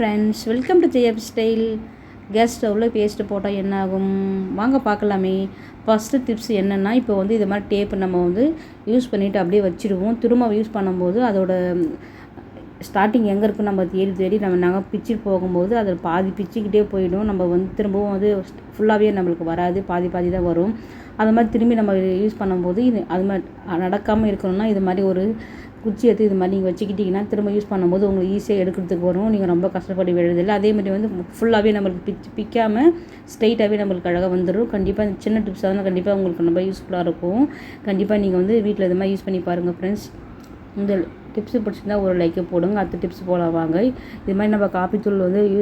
Friends welcome to ஜெயப் style gas ஸ்டவ்வில் paste போட்டால் என்ன ஆகும் வாங்க பார்க்கலாமே. ஃபஸ்ட்டு டிப்ஸ் என்னென்னா இப்போ வந்து இது மாதிரி டேப்பு நம்ம வந்து யூஸ் பண்ணிவிட்டு அப்படியே வச்சுருவோம் திரும்ப யூஸ் பண்ணும்போது அதோட ஸ்டார்டிங் எங்கே இருக்குன்னு நம்ம தேடி தேடி நம்ம நகை பிச்சுட்டு போகும்போது அதில் பாதி பிச்சுக்கிட்டே போயிடும். நம்ம வந்து திரும்பவும் வந்து ஃபுல்லாகவே நம்மளுக்கு வராது. பாதி பாதி தான் வரும். அது மாதிரி திரும்பி நம்ம யூஸ் பண்ணும்போது இது அது மாதிரி நடக்காமல் இருக்கணும்னா இது மாதிரி ஒரு குச்சி எடுத்து இது மாதிரி நீங்கள் வச்சுக்கிட்டிங்கன்னா திரும்ப யூஸ் பண்ணும்போது உங்களுக்கு ஈஸியாக எடுக்கிறதுக்கு வரும். நீங்கள் ரொம்ப கஷ்டப்பட்டு வேண்டியதில்லை அதே மாதிரி வந்து ஃபுல்லாகவே நம்மளுக்கு பிச் பிக்காமல் ஸ்ட்ரைட்டாகவே நம்மளுக்கு அழகாக வந்துடும் கண்டிப்பாக இந்த சின்ன டிப்ஸ் அதெல்லாம் கண்டிப்பாக உங்களுக்கு ரொம்ப யூஸ்ஃபுல்லாக இருக்கும். கண்டிப்பாக நீங்கள் வந்து வீட்டில் இது மாதிரி யூஸ் பண்ணி பாருங்கள் ஃப்ரெண்ட்ஸ் இந்த டிப்ஸு பிடிச்சிருந்தா ஒரு லைக்கை போடுங்க. அடுத்த டிப்ஸ் போகலாம் வாங்க. இது மாதிரி நம்ம காப்பித்தூள் வந்து யூ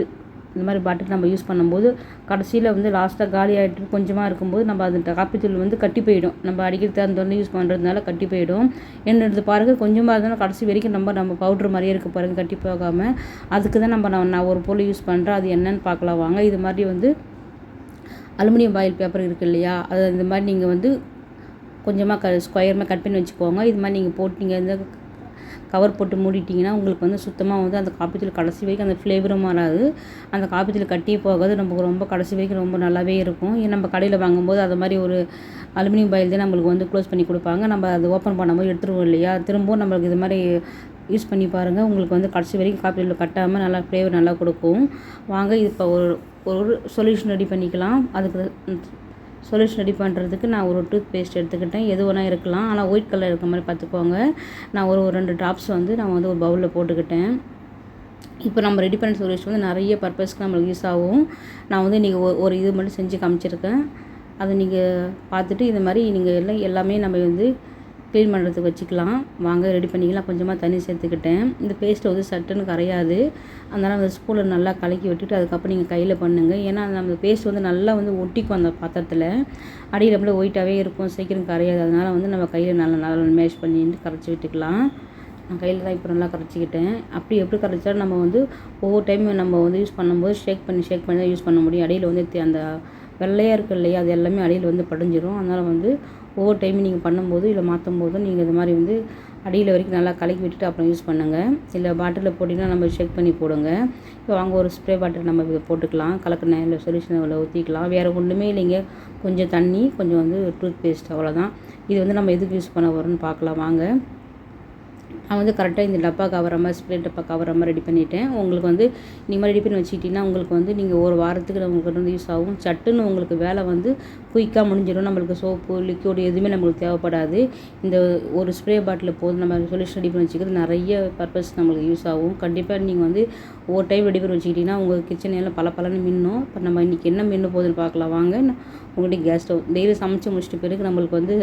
இந்த மாதிரி பாட்டில் நம்ம யூஸ் பண்ணும்போது கடைசியில் வந்து லாஸ்ட்டாக காலி ஆகிட்டு கொஞ்சமாக இருக்கும்போது நம்ம அந்த காப்பித்தூள் வந்து கட்டி போயிடும். நம்ம அடிக்கடி அந்த யூஸ் பண்ணுறதுனால கட்டி போயிடும். என்னது பாருங்கள் கொஞ்சமாக இருந்தாலும் கடைசி வரைக்கும் நம்ம நம்ம பவுட்ரு மாதிரியே இருக்க பாருங்கள் கட்டி போகாமல் அதுக்கு தான் நம்ம நான் நான் ஒரு பொருள் யூஸ் பண்ணுறேன் அது என்னன்னு பார்க்கலாம். வாங்க இது மாதிரி வந்து அலுமினியம் பாயில் பேப்பர் இருக்குது இல்லையா? அது இந்த மாதிரி நீங்கள் வந்து கொஞ்சமாக க ஸ்கொயர்மாக கட் பண்ணி வச்சுக்கோங்க. இது மாதிரி நீங்கள் போட்டிங்க இந்த கவர் போட்டு மூடிட்டிங்கன்னா உங்களுக்கு வந்து சுத்தமாக வந்து அந்த காப்பித்தூள் கடைசி வரைக்கும் அந்த ஃப்ளேவரும் வராது அந்த காப்பித்தூள் கட்டியே போகாது நமக்கு ரொம்ப கடைசி வரைக்கும் ரொம்ப நல்லாவே இருக்கும். நம்ம கடையில் வாங்கும்போது அது மாதிரி ஒரு அலுமினியம் பாயில் தான் நம்மளுக்கு வந்து க்ளோஸ் பண்ணி கொடுப்பாங்க. நம்ம அது ஓப்பன் பண்ணும்போது எடுத்துருவோம் இல்லையா? திரும்பவும் நம்மளுக்கு இது மாதிரி யூஸ் பண்ணி பாருங்கள் உங்களுக்கு வந்து கடைசி வரைக்கும் காப்பித்தூள் கட்டாமல் நல்லா ஃப்ளேவர் நல்லா கொடுக்கும். வாங்க இப்போ ஒரு ஒரு சொல்யூஷன் ரெடி பண்ணிக்கலாம். அதுக்கு சொல்யூஷன் ரெடி பண்ணுறதுக்கு நான் ஒரு டூத் பேஸ்ட் எடுத்துக்கிட்டேன். எது வேணால் இருக்கலாம். ஆனால் ஒயிட் கலர் இருக்க மாதிரி பார்த்துக்கோங்க. நான் ஒரு ஒரு ரெண்டு ட்ராப்ஸ் வந்து நான் வந்து ஒரு பவுலில் போட்டுக்கிட்டேன். இப்போ நம்ம ரெடி பண்ண சொல்யூஷன் வந்து நிறைய பர்பஸ்க்கு நம்மளுக்கு யூஸ் ஆகும். நான் வந்து இன்றைக்கி ஒரு இது மட்டும் செஞ்சு காமிச்சிருக்கேன். அதை நீங்கள் பார்த்துட்டு இது மாதிரி நீங்கள் எல்லாம் எல்லாமே நம்ம வந்து க்ளீன் பண்ணுறதுக்கு வச்சுக்கலாம். வாங்க ரெடி பண்ணிக்கலாம். கொஞ்சமாக தண்ணி சேர்த்துக்கிட்டேன். இந்த பேஸ்ட்டை வந்து சட்டுன்னு கரையாது. அதனால் அந்த ஸ்பூனில் நல்லா கலக்கி விட்டுட்டு அதுக்கப்புறம் நீங்கள் கையில் பண்ணுங்கள் ஏன்னா அந்த பேஸ்ட் வந்து நல்லா வந்து ஒட்டிக்கும் அந்த பாத்திரத்தில். அடியில் அப்படியே ஒயிட்டாகவே இருக்கும். சீக்கிரம் கரையாது. அதனால் வந்து நம்ம கையில் நல்லா நல்லா மேஷ் பண்ணிட்டு கரைச்சி விட்டுக்கலாம். நான் கையில் தான் இப்போ நல்லா கரைச்சிக்கிட்டேன். அப்படி எப்படி கரைச்சாலும் நம்ம வந்து ஒவ்வொரு டைம் நம்ம வந்து யூஸ் பண்ணும்போது ஷேக் பண்ணி ஷேக் பண்ணி தான் யூஸ் பண்ண முடியும். அடியில் வந்து அந்த வெள்ளையாக இருக்குது இல்லையா அது எல்லாமே அடியில் வந்து படிஞ்சிடும் அதனால் வந்து ஒவ்வொரு டைமும் நீங்கள் பண்ணும்போது இல்லை மாற்றும் போதும் நீங்கள் இது மாதிரி வந்து அடியில் வரைக்கும் நல்லா கலக்கி விட்டுட்டு அப்புறம் யூஸ் பண்ணுங்கள் இல்லை பாட்டிலில் போட்டிங்கன்னா நம்ம ஷேக் பண்ணி போடுங்க. இப்போ வாங்க ஒரு ஸ்ப்ரே பாட்டில் நம்ம இதை போட்டுக்கலாம். கலக்கின இல்லை சொல்யூஷன் அவ்வளோ ஊற்றிக்கலாம் வேறு ஒன்றுமே இல்லைங்க. கொஞ்சம் தண்ணி கொஞ்சம் வந்து டூத் பேஸ்ட் அவ்வளோதான் இது வந்து நம்ம எதுக்கு யூஸ் பண்ண வரோம்னு பார்க்கலாம். வாங்க. நான் வந்து கரெக்டாக இந்த டப்பா கவர மாதிரி ஸ்ப்ரே டப்பா கவர மாதிரி ரெடி பண்ணிட்டேன். உங்களுக்கு வந்து நீங்கள் ரெடி பண்ணி வச்சுக்கிட்டிங்கன்னா உங்களுக்கு வந்து நீங்கள் ஒரு வாரத்துக்கு உங்களுக்கு வந்து யூஸ் ஆகும். சட்டுன்னு உங்களுக்கு வேலை வந்து குயிக்காக முடிஞ்சிடும். நம்மளுக்கு சோப்பு லிக்யூடு எதுவுமே நம்மளுக்கு தேவைப்படாது. இந்த ஒரு ஸ்ப்ரே பாட்டில் போதும். நம்ம சொல்யூஷன் ரெடி பண்ணி வச்சுக்கிறது நிறைய பர்பஸ் நம்மளுக்கு யூஸ் ஆகும். கண்டிப்பாக நீங்கள் வந்து ஒவ்வொரு டைம் ரெடி பண்ணி வச்சுக்கிட்டிங்கன்னா உங்கள் கிச்சன் எல்லாம் பல பலன்னு மின்னும். இப்போ நம்ம இன்றைக்கி என்ன மின்னு போகுதுன்னு பார்க்கலாம். வாங்க உங்கள்கிட்ட கேஸ் ஸ்டவ் டெய்லி சமைச்சு முடிச்சிட்ட பிறகு நம்மளுக்கு வந்து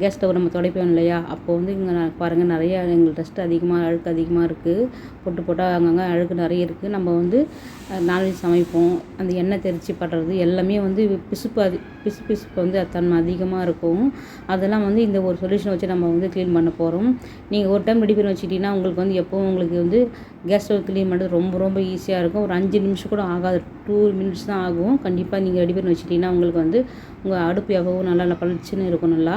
கேஸ் ஸ்டவ் நம்ம துடைப்போம் இல்லையா? அப்போ வந்து இங்கே பாருங்கள் நிறையா எங்களுக்கு டஸ்ட் அதிகமாக அழுக்கு அதிகமாக இருக்குது போட்டு போட்டால் அங்கங்கே அழுக்கு நிறைய இருக்குது நம்ம வந்து நான்வெஜ் சமைப்போம். அந்த எண்ணெய் தெரிச்சு படுறது எல்லாமே வந்து பிசுப்பு அதி பிசு பிசுப்பு வந்து தன்மை அதிகமாக இருக்கும். அதெல்லாம் வந்து இந்த ஒரு சொல்யூஷன் வச்சு நம்ம வந்து க்ளீன் பண்ண போகிறோம் நீங்கள் ஒரு டைம் ரெடி பண்ணி வச்சுக்கிட்டிங்கன்னா உங்களுக்கு வந்து எப்போவும் உங்களுக்கு வந்து கேஸ் ஸ்டவ் க்ளீன் பண்ணுறது ரொம்ப ரொம்ப ஈஸியாக இருக்கும். ஒரு அஞ்சு நிமிஷம் கூட ஆகாது. டூ மினிட்ஸ் தான் ஆகும். கண்டிப்பாக நீங்கள் ரெடி பண்ணி வச்சுட்டிங்கன்னா உங்களுக்கு வந்து உங்கள் அடுப்பு எவ்வளோ நல்லா நல்லா பளிச்சுன்னு இருக்கும் நல்லா.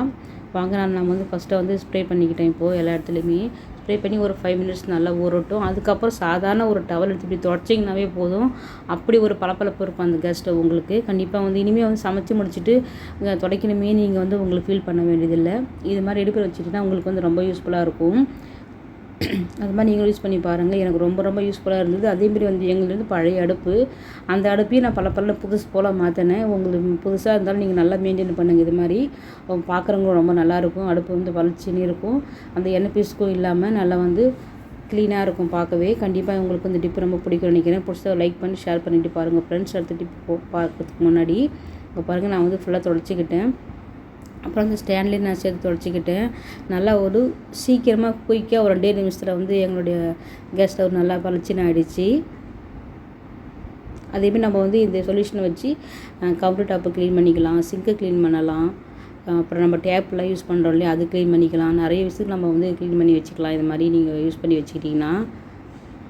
வாங்க நான் நான் வந்து ஃபஸ்ட்டு வந்து ஸ்ப்ரே பண்ணிக்கிட்டேன் இப்போது எல்லா இடத்துலையுமே. ஸ்ப்ரே பண்ணி ஒரு ஃபைவ் மினிட்ஸ் நல்லா ஊறட்டும். அதுக்கப்புறம் சாதாரண ஒரு டவல் எடுத்து இப்படி தொடச்சிங்கனாவே போதும். அப்படி ஒரு பளபளப்பு இருக்கும் அந்த கேஸ் ஸ்டவ் உங்களுக்கு. கண்டிப்பாக வந்து இனிமேல் வந்து சமைச்சு முடிச்சுட்டு துடைக்கணுமே நீங்கள் வந்து உங்களுக்கு ஃபீல் பண்ண வேண்டியதில்லை. இது மாதிரி எடுப்பு வச்சுட்டுனா உங்களுக்கு வந்து ரொம்ப யூஸ்ஃபுல்லாக இருக்கும். அது மாதிரி நீங்களும் யூஸ் பண்ணி பாருங்கள். எனக்கு ரொம்ப ரொம்ப யூஸ்ஃபுல்லாக இருந்தது. அதேமாரி வந்து எங்களுக்கு பழைய அடுப்பு. அந்த அடுப்பையும் நான் பல பல புதுசு போல் மாற்றினேன். உங்களுக்கு புதுசாக இருந்தாலும் நீங்கள் நல்லா மெயின்டைன் பண்ணுங்கள் இது மாதிரி பார்க்குறவங்களும் ரொம்ப நல்லாயிருக்கும் அடுப்பு வந்து வளர்ச்சின்னு இருக்கும். அந்த எண்ணெய் பீஸுக்கும் இல்லாமல் நல்லா வந்து க்ளீனாக இருக்கும் பார்க்கவே. கண்டிப்பாக உங்களுக்கு இந்த டிப்பு ரொம்ப பிடிக்கும் நினைக்கிறேன். பிடிச்சதை லைக் பண்ணி ஷேர் பண்ணிவிட்டு பாருங்கள் ஃப்ரெண்ட்ஸ் அடுத்த டிப் பார்க்கறதுக்கு முன்னாடி. இப்போ பாருங்கள் நான் வந்து ஃபுல்லாக தொலைச்சிக்கிட்டேன் அப்புறம் அந்த ஸ்டாண்ட்லேயே நான் சேர்த்து தொடச்சிக்கிட்டேன் நல்லா ஒரு சீக்கிரமாக குயிக்காக ஒரு ரெண்டே நிமிஷத்தில் வந்து எங்களுடைய கேஸ் ஸ்டவ் நல்லா பளிச்சுன்னு ஆகிடுச்சு அதேமாதிரி நம்ம வந்து இந்த சொல்யூஷனை வச்சு கவுண்டர் டாப்பை க்ளீன் பண்ணிக்கலாம் சிங்கை க்ளீன் பண்ணலாம். அப்புறம் நம்ம டேப்லாம் யூஸ் பண்ணுறோம் இல்லையா அது க்ளீன் பண்ணிக்கலாம். நிறைய விஷயத்துக்கு நம்ம வந்து க்ளீன் பண்ணி வச்சுக்கலாம். இது மாதிரி நீங்கள் யூஸ் பண்ணி வச்சுக்கிட்டிங்கன்னா.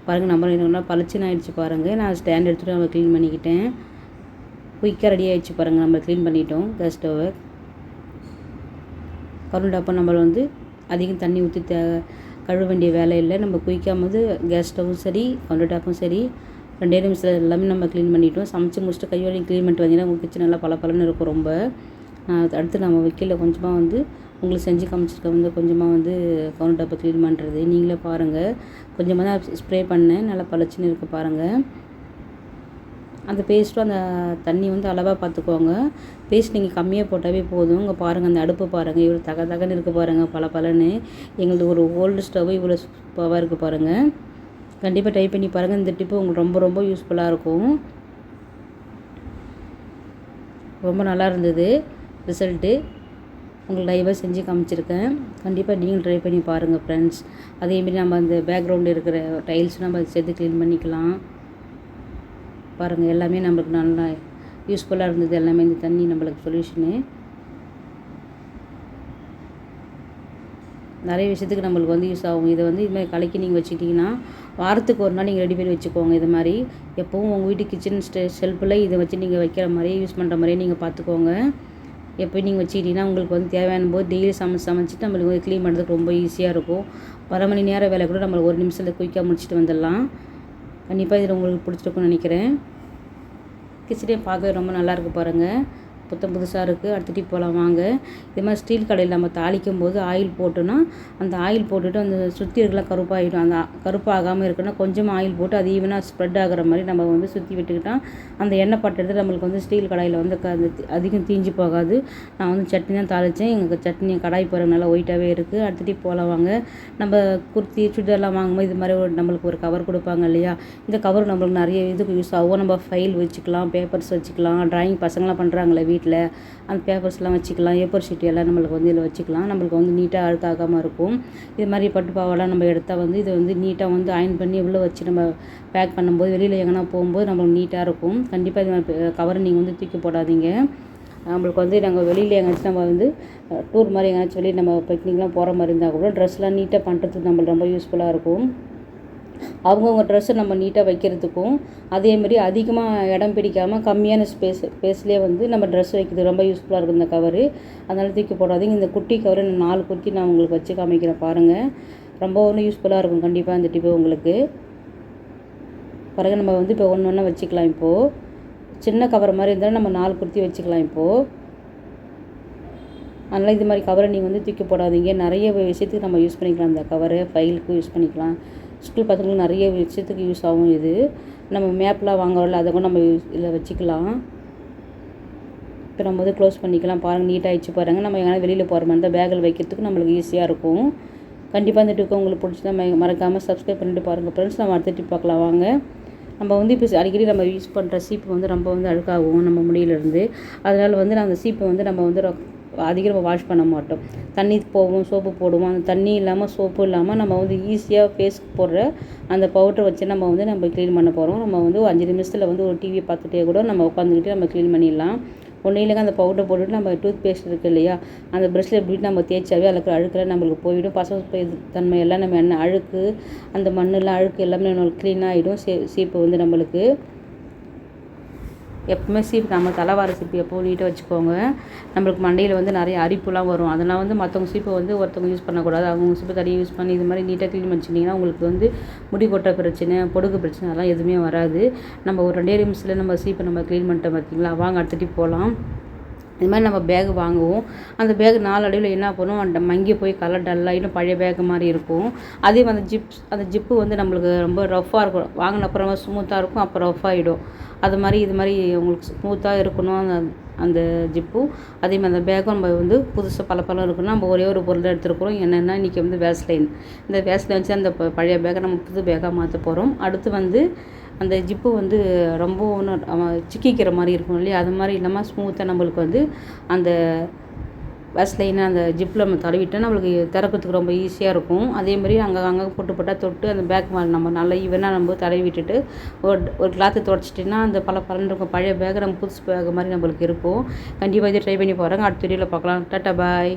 பாருங்கள் நம்ம என்ன பளிச்சுன்னு ஆகிடுச்சு பாருங்கள் நான் ஸ்டாண்ட் எடுத்துகிட்டு நம்ம க்ளீன் பண்ணிக்கிட்டேன். குயிக்காக ரெடி ஆகிடுச்சு பாருங்கள் நம்ம க்ளீன் பண்ணிட்டோம் கேஸ் ஸ்டவ்வை கருண்டாப்போ நம்ம வந்து அதிகம் தண்ணி ஊற்றி தே கழுவ வேண்டிய வேலை இல்லை. நம்ம குயிக்காக வந்து கேஸ் ஸ்டவ்வும் சரி கவுண்டர் டாப்பும் சரி ரெண்டே நிமிஷத்தில் எல்லாமே நம்ம க்ளீன் பண்ணிட்டோம். சமைச்சு முடிச்சுட்டு கையோடையும் க்ளீன் பண்ணிட்டு வந்தீங்கன்னா உங்கள் கிச்சன் நல்லா பல இருக்கும் ரொம்ப. அடுத்து நம்ம வைக்கல. கொஞ்சமாக வந்து உங்களுக்கு செஞ்சு காமிச்சிருக்க வந்து கொஞ்சமாக வந்து கவுண்டர் டாப்பை க்ளீன் பண்ணுறது நீங்களே பாருங்கள் கொஞ்சமாக தான் ஸ்ப்ரே பண்ணேன். நல்லா பளிச்சுன்னு இருக்க பாருங்கள் அந்த பேஸ்ட்டும் அந்த தண்ணி வந்து அளவாக பார்த்துக்கோங்க பேஸ்ட் நீங்கள் கம்மியாக போட்டாவே போதும். இங்கே பாருங்கள் அந்த அடுப்பு பாருங்கள் இவ்வளோ தக தகன்னு இருக்குது பாருங்கள் பல பலன்னு எங்களது ஒரு ஓல்டு ஸ்டவ் இவ்வளோ சூப்பராக இருக்குது பாருங்கள் கண்டிப்பாக ட்ரை பண்ணி பாருங்கள் இந்த டிப்பு உங்களுக்கு ரொம்ப ரொம்ப யூஸ்ஃபுல்லாக இருக்கும். ரொம்ப நல்லா இருந்தது ரிசல்ட்டு உங்களுக்கு லைவாக செஞ்சு காமிச்சிருக்கேன். கண்டிப்பாக நீங்களும் ட்ரை பண்ணி பாருங்கள் ஃப்ரெண்ட்ஸ் அதேமாரி நம்ம அந்த பேக்ரவுண்டு இருக்கிற டைல்ஸ் நம்ம சேர்த்து க்ளீன் பண்ணிக்கலாம். பாருங்கள் எல்லாமே நம்மளுக்கு நல்லா யூஸ்ஃபுல்லாக இருந்தது. எல்லாமே இந்த தண்ணி நம்மளுக்கு சொல்யூஷனு நிறைய விஷயத்துக்கு நம்மளுக்கு வந்து யூஸ் ஆகும். இதை வந்து இதுமாதிரி கலக்கி நீங்கள் வச்சுக்கிட்டிங்கன்னா வாரத்துக்கு ஒரு நாள் நீங்கள் ரெடி பண்ணி வச்சுக்கோங்க. இது மாதிரி எப்போவும் உங்கள் வீட்டு கிச்சன் ஸ்டெ ஷெல்ஃபில் இதை வச்சு நீங்கள் வைக்கிற மாதிரியே யூஸ் பண்ணுற மாதிரியே நீங்கள் பார்த்துக்கோங்க. எப்போ நீங்கள் வச்சுக்கிட்டிங்கன்னா உங்களுக்கு வந்து தேவையான போது டெய்லி சமைச்சு சமைச்சிட்டு நம்மளுக்கு வந்து க்ளீன் பண்ணுறதுக்கு ரொம்ப ஈஸியாக இருக்கும். பல மணி நேரம் வேலை கூட நம்மளுக்கு ஒரு நிமிஷத்தில் குயிக்காக முடிச்சுட்டு வந்துடலாம். கண்டிப்பாக இதில் உங்களுக்கு பிடிச்சிருக்குன்னு நினைக்கிறேன். கிச்சடியை பார்க்கவே ரொம்ப நல்லாயிருக்கு பாருங்கள் புத்தம் புதுசாக இருக்குது அடுத்த போகலாம் வாங்க. இது மாதிரி ஸ்டீல் கடையில் நம்ம தாளிக்கும் போது ஆயில் போட்டோன்னா அந்த ஆயில் போட்டுட்டு அந்த சுற்றி இருக்கலாம் கருப்பாகிடும் அந்த கருப்பாகாமல் இருக்குன்னா கொஞ்சமாக ஆயில் போட்டு அது ஈவனாக ஸ்ப்ரெட் ஆகிற மாதிரி நம்ம வந்து சுற்றி விட்டுக்கிட்டால் அந்த எண்ணெய் பட்டெடுத்து நம்மளுக்கு வந்து ஸ்டீல் கடாயில் வந்து க அதிகம் தீஞ்சு போகாது. நான் வந்து சட்னி தான் தாளித்தேன் எங்களுக்கு சட்னி கடாய் போகிற நல்லா ஒயிட்டாகவே இருக்குது அடுத்த போகலாம் வாங்க. நம்ம குர்த்தி சுடிதார்லாம் வாங்கும்போது இது மாதிரி ஒரு நம்மளுக்கு ஒரு கவர் கொடுப்பாங்க இல்லையா? இந்த கவர் நம்மளுக்கு நிறைய இதுக்கு யூஸ் ஆகும். நம்ம ஃபைல் வச்சுக்கலாம் பேப்பர்ஸ் வச்சுக்கலாம் ட்ராயிங் பசங்களாம் பண்ணுறாங்களே வீட்டில் அந்த பேப்பர்ஸ்லாம் வச்சுக்கலாம். ஏப்பர் ஷீட் எல்லாம் நம்மளுக்கு வந்து இதில் வச்சுக்கலாம். நம்மளுக்கு வந்து நீட்டாக அழுக்காகாமல் இருக்கும். இது மாதிரி பட்டு பாவெல்லாம் நம்ம எடுத்தால் வந்து இதை வந்து நீட்டாக வந்து அயன் பண்ணி உள்ளே வச்சு நம்ம பேக் பண்ணும்போது வெளியில் எங்கன்னா போகும்போது நம்மளுக்கு நீட்டாக இருக்கும். கண்டிப்பாக இது மாதிரி கவரை நீங்கள் வந்து தூக்கி போடாதீங்க. நம்மளுக்கு வந்து நாங்கள் வெளியில் எங்கேயாச்சும் நம்ம வந்து டூர் மாதிரி எங்கேயாச்சும் வெளியே நம்ம பிக்னிக்லாம் போகிற மாதிரி இருந்தால் கூட ட்ரெஸ்லாம் நீட்டாக பண்ணுறதுக்கு நம்மளுக்கு ரொம்ப யூஸ்ஃபுல்லாக இருக்கும். அவங்கவுங்க ட்ரெஸ்ஸை நம்ம நீட்டாக வைக்கிறதுக்கும் அதேமாரி அதிகமாக இடம் பிடிக்காமல் கம்மியான ஸ்பேஸ் ஸ்பேஸ்லேயே வந்து நம்ம ட்ரெஸ் வைக்கிறது ரொம்ப யூஸ்ஃபுல்லாக இருக்கும் இந்த கவரு அதனால் தூக்கி போடாதீங்க. இந்த குட்டி கவரு நாலு குத்தி நான் உங்களுக்கு வச்சு காமிக்கிறேன் பாருங்கள் ரொம்ப ஒன்று யூஸ்ஃபுல்லாக இருக்கும் கண்டிப்பாக இந்த டிப்பு உங்களுக்கு. பிறகு நம்ம வந்து இப்போ ஒன்று ஒன்றா வச்சுக்கலாம் இப்போது சின்ன கவர் மாதிரி இருந்தாலும் நம்ம நாலு குர்த்தி வச்சுக்கலாம் இப்போது அதனால் இது மாதிரி கவரை நீங்கள் வந்து தூக்கி போடாதீங்க. நிறைய விஷயத்துக்கு நம்ம யூஸ் பண்ணிக்கலாம். இந்த கவரு ஃபைலுக்கு யூஸ் பண்ணிக்கலாம். ஸ்கூல் பசங்களுக்கு நிறைய விஷயத்துக்கு யூஸ் ஆகும் இது. நம்ம மேப்லாம் வாங்குறோம்ல அதை கூட நம்ம இதில் வச்சுக்கலாம். இப்போ நம்ம வந்து க்ளோஸ் பண்ணிக்கலாம். பாருங்கள் நீட்டாகிடுச்சு பாருங்கள் நம்ம எங்கன்னா வெளியில் போகிற மாதிரி இருந்தால் பேக்கில் வைக்கிறதுக்கு நம்மளுக்கு ஈஸியாக இருக்கும். கண்டிப்பாக இந்த டிப்பு உங்களுக்கு பிடிச்சதா மறக்காமல் சப்ஸ்கிரைப் பண்ணிட்டு பாருங்கள் ஃப்ரெண்ட்ஸ் நம்ம அடுத்த டிப் பார்க்கலாம். வாங்க. நம்ம வந்து இப்போ அடிக்கடி நம்ம யூஸ் பண்ணுற சீப்பு வந்து ரொம்ப வந்து அழுக்காகும் நம்ம முடியிலேருந்து. அதனால் வந்து நான் அந்த சீப்பை வந்து நம்ம வந்து அதிகம் நம்ம வாஷ் பண்ண மாட்டோம். தண்ணி போவோம் சோப்பு போடுவோம். அந்த தண்ணி இல்லாமல் சோப்பு இல்லாமல் நம்ம வந்து ஈஸியாக ஃபேஸ்க்கு போடுற அந்த பவுடரை வச்சு நம்ம வந்து நம்ம க்ளீன் பண்ண போகிறோம் நம்ம வந்து ஒரு அஞ்சு நிமிஷத்தில் வந்து ஒரு டிவியை பார்த்துட்டே கூட நம்ம உட்காந்துக்கிட்டு நம்ம க்ளீன் பண்ணிடலாம். ஒன்றும் இல்லைங்க அந்த பவுடர் போட்டுட்டு நம்ம டூத் பேஸ்ட் இருக்குது இல்லையா? அந்த ப்ரெஷ்ஷில் எப்படி நம்ம தேய்ச்சாவே அழுக்கு அழுக்கெல்லாம் நம்மளுக்கு போயிடும். பசங்க தன்மை எல்லாம் நம்ம என்ன அழுக்கு அந்த மண்ணெல்லாம் அழுக்கு எல்லாமே நம்மளுக்கு க்ளீன் ஆகிடும் சே சீப்பு வந்து நம்மளுக்கு. எப்பவுமே சீப்பு நம்ம தலைவார சீப்பு எப்போவும் நீட்டாக வச்சுக்கோங்க. நம்மளுக்கு மண்டையில் வந்து நிறைய அரிப்புலாம் வரும். அதெல்லாம் வந்து மற்றவங்க சீப்பை வந்து ஒருத்தவங்க யூஸ் பண்ணக்கூடாது. அவங்க சீப்பை தனியாக யூஸ் பண்ணி இது மாதிரி நீட்டாக க்ளீன் பண்ணிச்சிங்கன்னா உங்களுக்கு வந்து முடி கொட்ட பிரச்சனை பொடுகு பிரச்சனை அதெல்லாம் எதுவுமே வராது. நம்ம ஒரு ரெண்டே நிமிஷத்தில் நம்ம சீப்பை நம்ம க்ளீன் பண்ணிட்டோம் பார்த்தீங்களா வாங்க அடுத்துட்டு போகலாம் இது மாதிரி நம்ம பேகு வாங்குவோம். அந்த பேக் நாளடைவில் என்ன பண்ணும்? அந்த மங்கி போய் கலர் டல்லாக இன்னும் பழைய பேக் மாதிரி இருக்கும். அதே அந்த ஜிப்ஸ் அந்த ஜிப்பு வந்து நம்மளுக்கு ரொம்ப ரஃப்பாக இருக்கும். வாங்கின அப்புறமா ஸ்மூத்தாக இருக்கும் அப்புறம் ரஃப் ஆகிடும் அது மாதிரி இது மாதிரி உங்களுக்கு ஸ்மூத்தாக இருக்கணும் அந்த அந்த ஜிப்பும் அதே மாதிரி அந்த பேக்கும் நம்ம வந்து புதுசாக பல பழம் இருக்குன்னா நம்ம ஒரே ஒரு பொருள் எடுத்துருக்குறோம். என்னென்னா இன்றைக்கி வந்து வேஸ்லைன் இந்த வேஸ்லைன் வச்சு அந்த பழைய பேக்கை நம்ம புது பேக்காக மாற்ற போகிறோம் அடுத்து வந்து அந்த ஜிப்பு வந்து ரொம்ப ஒன்று சிக்கிக்கிற மாதிரி இருக்கும் இல்லையா? அது மாதிரி இல்லாமல் ஸ்மூத்தாக நம்மளுக்கு வந்து அந்த வேஸ்லைனை அந்த ஜிப்பில் நம்ம தடவிட்டால் நம்மளுக்கு திறக்கிறதுக்கு ரொம்ப ஈஸியாக இருக்கும். அதேமாதிரி அங்கே அங்கே போட்டு போட்டால் தொட்டு அந்த பேக் மேலே நம்ம நல்லா ஈவனாக நம்ம தடவி விட்டுட்டு ஒரு ஒரு கிளாத்து தொடச்சிட்டிங்கன்னா அந்த பல பலன் இருக்கும். பழைய பேக் நம்ம புதுசு பேக் மாதிரி நம்மளுக்கு இருக்கும். கண்டிப்பாக இதை ட்ரை பண்ணி பாருங்கள் அடுத்த வீடியோவில் பார்க்கலாம். டாட்டா பாய்